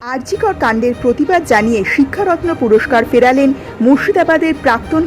আরজিকর কাণ্ডের প্রতিবাদ জানিয়ে শিক্ষারত্ন পুরস্কার ফেরালেন মুর্শিদাবাদের প্রাক্তন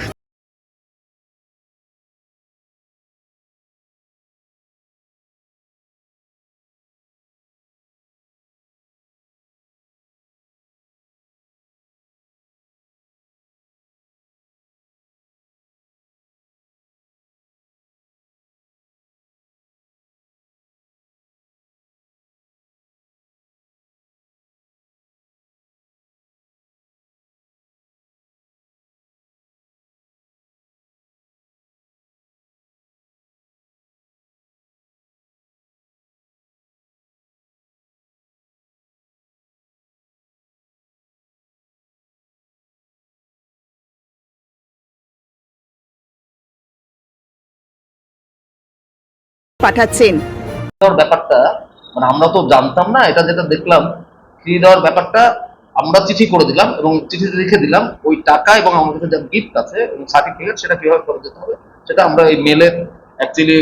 পাঠাচ্ছেন। ব্যাপারটা মানে আমরা তো জানতাম না, এটা যেটা দেখলাম ফ্রি দেওয়ার ব্যাপারটা আমরা চিঠি করে দিলাম এবং চিঠিতে লিখে দিলাম, ওই টাকা এবং আমাদের কাছে যা গিফট আছে এবং সার্টিফিকেট সেটা কীভাবে করে যেতে হবে, সেটা আমরা এই মেলে অ্যাকচুয়ালি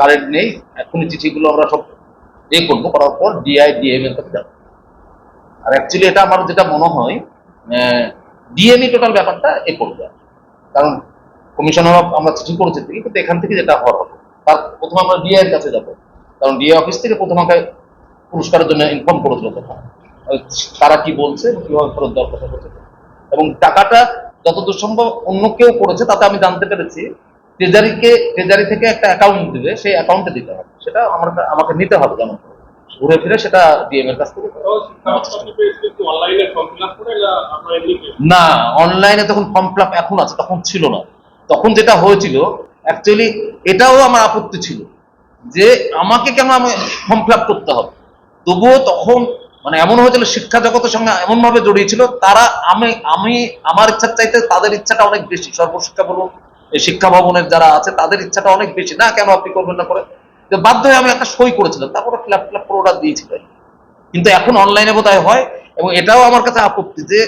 কারেন্ট নেই, এখনই চিঠিগুলো আমরা সব এ করব, করার পর ডিআই ডিএম এর কাছে যাব। আর অ্যাকচুয়ালি এটা আমার যেটা মনে হয় ডিএমই টোটাল ব্যাপারটা এ করবে। কারণ কমিশনার আমরা চিঠি করেছি, কিন্তু এখান থেকে যেটা হওয়ার হবে তার প্রথমে আমরা ডিএ এর কাছে যাব। কারণ ডিএ অফিস থেকে প্রথম আমাকে পুরস্কারের জন্য ইনফর্ম করেছিল তখন। তারা কি বলছে, কীভাবে ফেরত দেওয়ার কথা বলছে। এবং টাকাটা যতদূর সম্ভব অন্য কেউ করেছে, তাতে আমি জানতে পেরেছি ট্রেজারিকে ট্রেজারি থেকে একটা অ্যাকাউন্ট দিবে, সেই অ্যাকাউন্টে দিতে হবে। সেটা আমার আমাকে নিতে হবে যেমন ঘুরে ফিরে সেটা ডিএম এর কাছ থেকে না অনলাইনে তখন ফর্ম ফিল এখন আছে, তখন ছিল না। তখন যেটা হয়েছিল অ্যাকচুয়ালি এটাও আমার আপত্তি ছিল যে আমাকে কেন আমি ফর্ম ফিল করতে হবে? তবুও তখন মানে এমন হয়েছিল, শিক্ষা জগতের সঙ্গে এমন ভাবে জড়িয়েছিল, তারা আমি আমি আমার ইচ্ছার চাইতে তাদের ইচ্ছাটা অনেক বেশি। সর্বশিক্ষা বলুন, এই শিক্ষা ভবনের যারা আছে, তাদের ইচ্ছাটা অনেক বেশি। না, কেন আপনি করবেন না করে? তো বাধ্য হয়ে আমি একটা সই করেছিলাম, তারপরে ফিল আপ ফিল আপ করে ওরা দিয়েছিল। কিন্তু এখন অনলাইনে বোধহয় হয়, এবং এটাও আমার কাছে আপত্তি যে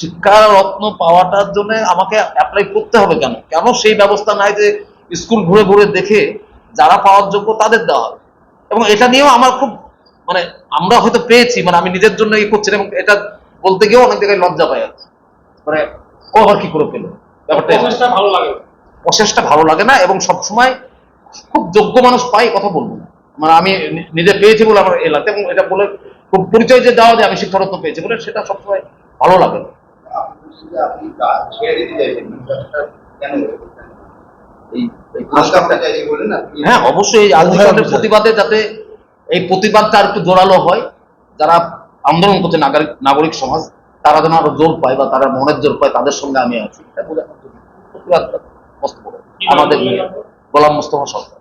শিক্ষা রত্ন পাওয়াটার জন্য আমাকে অ্যাপ্লাই করতে হবে কেন? কেন সেই ব্যবস্থা নাই যে স্কুল ঘুরে ঘুরে দেখে যারা পাওয়ার যোগ্য তাদের দেওয়া হবে। এবং এটা নিয়েও আমার খুব মানে আমরা হয়তো পেয়েছি মানে আমি নিজের জন্য ই করছি এবং এটা বলতে গিয়েও অনেক জায়গায় লজ্জা পাই আর মানে ও আবার কি করে পেল? ব্যাপারটা ভালো লাগে। না। প্রসেসটা ভালো লাগে না এবং সবসময় খুব যোগ্য মানুষ পাই কথা বলব না। মানে আমি নিজে পেয়েছি বলে আমার এলাকাতে এবং এটা বলে খুব পরিচয় যে দেওয়া যায় আমি শিক্ষারত্ন পেয়েছি বলে সেটা সবসময় ভালো লাগে না। হ্যাঁ অবশ্যই এই আন্দোলনের প্রতিবাদে যাতে এই প্রতিবাদটা আর একটু জোরালো হয় যারা আন্দোলন করছে নাগরিক নাগরিক সমাজ তারা যেন আরও জোর পায় বা তারা মনের জোর পায় তাদের সঙ্গে আমি আছি। এটা। আমাদের গোলাম মোস্তফা সরকার।